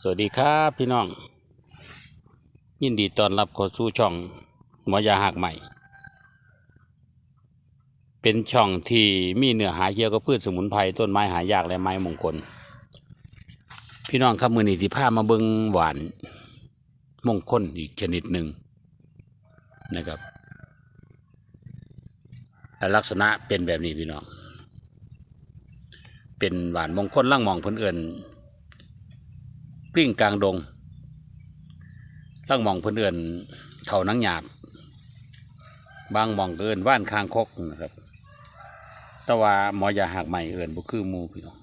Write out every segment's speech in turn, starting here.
สวัสดีครับพี่น้อง ยินดีต้อนรับเข้าสู่ช่องหมอยาหักใหม่ เป็นช่องที่มีเนื้อหาเกี่ยวกับพืชสมุนไพรต้นไม้หายากและไม้มงคล พี่น้องครับมือนีที่พามาเบิงหวานมงคลอีกชนิดหนึ่งนะครับลักษณะเป็นแบบนี้พี่น้อง เป็นหวานมงคลล่างมองเพิ่นเอิญ กลิ้งกลางดงตั้งมองเพื่อนเอื่นเท่านังหยาบบางมองเอินว่านคางคกนะครับ แต่ว่าหมอยาหักใหม่เอินบุคือมูพี่น้อง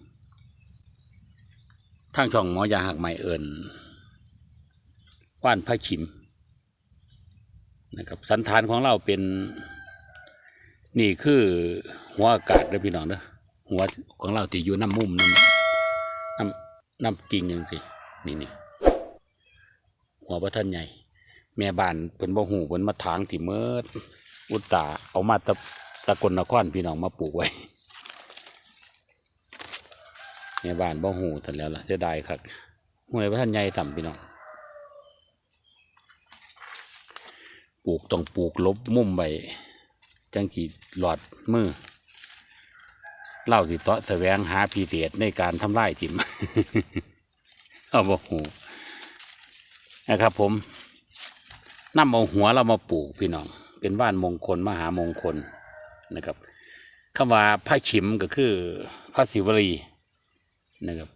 ทางช่องหมอยาหักใหม่เอินว่านพระขิมนะครับสันฐานของเราเป็น นี่คือหัวอากาศเด้อพี่น้องเด้อหัวของเราที่อยู่น้ำมุมน้ำน้ำน้ำกิ่งยังสิ นี่นี่หัวพระท่านใหญ่ แม่บ้านเพิ่นบ่หูเพิ่นมาถางที่เมิดอุตตาเอามาแตะสกลนครพี่น้องมาปลูกไว้แม่บ้านบ่หูทันแล้วล่ะจะได้ครับห้วยพระท่านใหญ่ต่ำพี่น้องปลูกต้องปลูกลบมุมไว้จังกี่หลอดมือเล่าสิเสาะแสวงหาพีเตียดในการทำลายทิม เอาบ่หูนะครับ ผมนำเอาหัวเรามาปลูกพี่น้อง เป็นว่านมงคลมหามงคลนะครับคำว่าพระชิมก็คือพระศิวลีนะครับ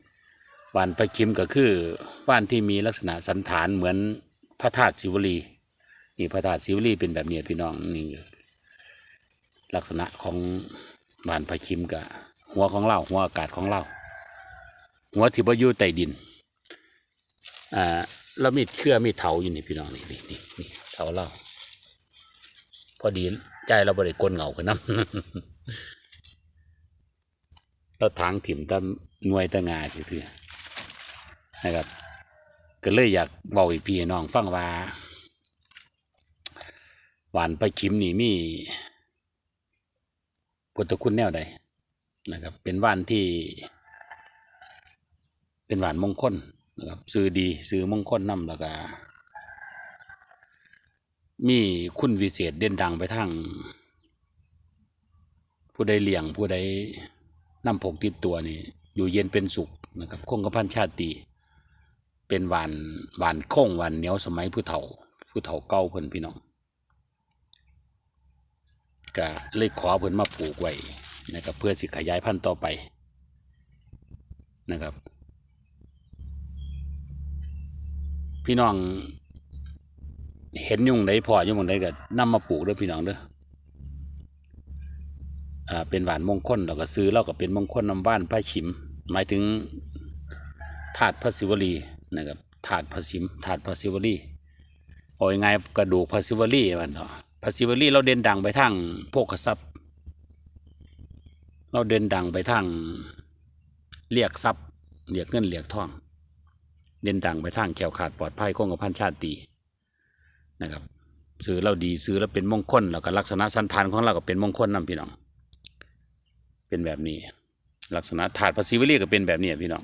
ว่านพระชิมก็คือว่านที่มีลักษณะสันฐานเหมือนพระธาตุศิวลีนี่พระธาตุศิวลีเป็นแบบนี้พี่น้องนี่ลักษณะของว่านพระชิมกับหัวของเราหัวอากาศของเราหัวที่บ่อยู่ใต้ดิน อ่าเรามีเครือมีเถาอยู่นี่พี่น้องนี่นี่นี่นี่เถาเราพอดีใจเราบริกลเหงากันน้ำเราทางถิ่มตามหน่วยตะงาเพื่อนะครับ ก็เลยอยากบอกอีพี่น้องฟังว่า หวานไปชิมนี่มีพุทธคุณแนวใดนะครับ เป็นหวานที่ เป็นหวานมงคล นะครับซื้อดีซื้อมงคลนำแล้วก็มีคุณวิเศษเด่นดังไปทางผู้ใดเลี้ยงผู้ใดนำผกติดตัวนี่อยู่เย็นเป็นสุขนะครับคงกระพันชาติเป็นหวานหวานคงหวานเหนียวสมัยผู้เฒ่า ผู้เฒ่าเก่าเพิ่นพี่น้องก็เลยขอเพิ่นมาปลูกไว้นะครับเพื่อสิขยายพันธุ์ต่อไปนะครับ พี่น้อง เห็นยุงใดพอยุงใดก็นำมาปลูกด้อพี่น้องเด้ออ่าเป็นหวานมงคลแล้วก็ซื้อแล้วก็เป็นมงคลน้ำว่านพระชิม หมายถึงถาดพระศิวลีนะครับถาดพระชิมถาดพระศิวลีโอ้ยไงกระดูกพระศิวลีมันเนาะพระศิวลีเราเด่นดังไปทางโภคทรัพย์เราเด่นดังไปทางเรียกทรัพย์เรียกเงินเรียกทอง เด่นดังไปทางแขวขาดปลอดภัยคงกับพันชาติดีนะครับซื้อเราดีซื้อแล้วเป็นมงคลแล้วก็ลักษณะสันฐานของเราก็เป็นมงคลนํพี่น้อง เป็นแบบนี้ ลักษณะถาดภาษีวิลีก็เป็นแบบนี้พี่น้อง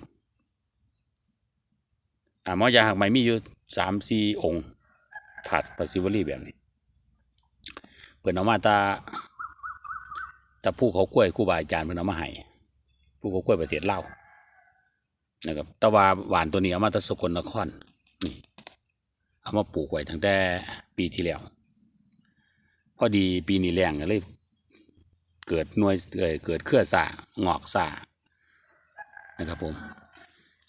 อ่ามอยาหักไหมมีอยู่สามสี่องค์ถาดภาษีวิลีแบบนี้เปิดเอามาตาตาผู้เขากล้วยคู่บาอาจารย์เพิ่นเอามาให้ผู้เขากล้วยประเทศลา นะครับตะวาหวานตัวนี้เอามาจากสกลนครนี่เอามาปลูกไว้ตั้งแต่ปีที่แล้ว พอดีปีนี้แรงก็เลยเกิดหน่วยเอ่อเกิดเครือสางอกสานะครับผม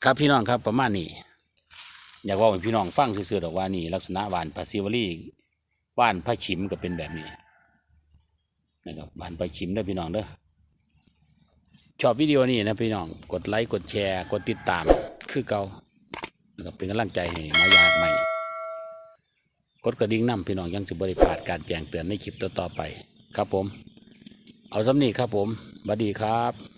ครับพี่น้องครับประมาณนี้ อยากว่าให้พี่น้องฟังซื่อๆดอกว่านี่ลักษณะหวานพาซิวลีหวานพระชิมก็เป็นแบบนี้นะครับหวานพระชิมเด้พี่น้องเด้อ ชอบวิดีโอนี้นะพี่น้อง กดไลค์ กดแชร์ กดติดตาม คือเก่าแล้วก็เป็นกำลังใจให้หมายาใหม่ กดกระดิ่งนำพี่น้องยังจะบริพาดการแจ้งเตือนในคลิปต่อๆไป ครับผม เอาสำนีครับผมสวัสดีครับ